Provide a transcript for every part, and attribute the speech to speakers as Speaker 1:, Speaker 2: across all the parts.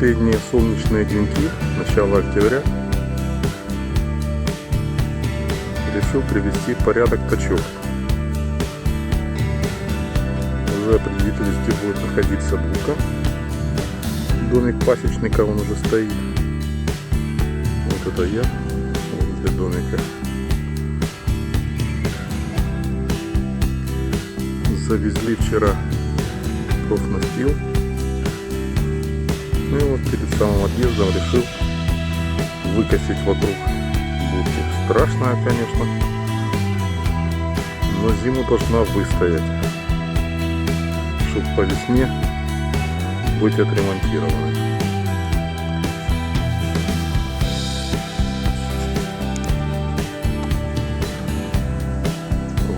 Speaker 1: Последние солнечные деньки, начало октября, решил привести порядок качок. Уже определились, где будет находиться будка. Домик пасечника, он уже стоит. Вот это я возле домика. Завезли вчера профнастил. Ну и вот перед самым отъездом решил выкосить вокруг будки. Страшная, конечно, но зиму должна выстоять, чтобы по весне быть отремонтированной.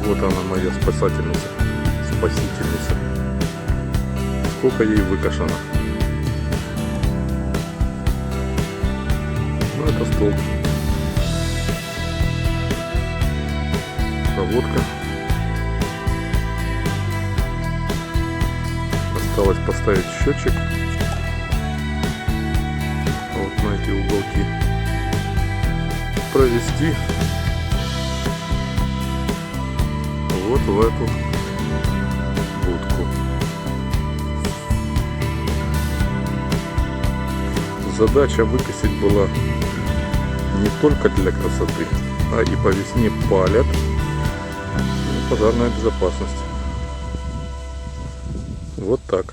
Speaker 1: Вот она моя спасательница, спасительница. Сколько ей выкашено. Это столб. Проводка. Осталось поставить счетчик. Вот на эти уголки. Провести вот в эту будку. Задача выкосить была не только для красоты, а и по весне палят пожарная безопасность. Вот так.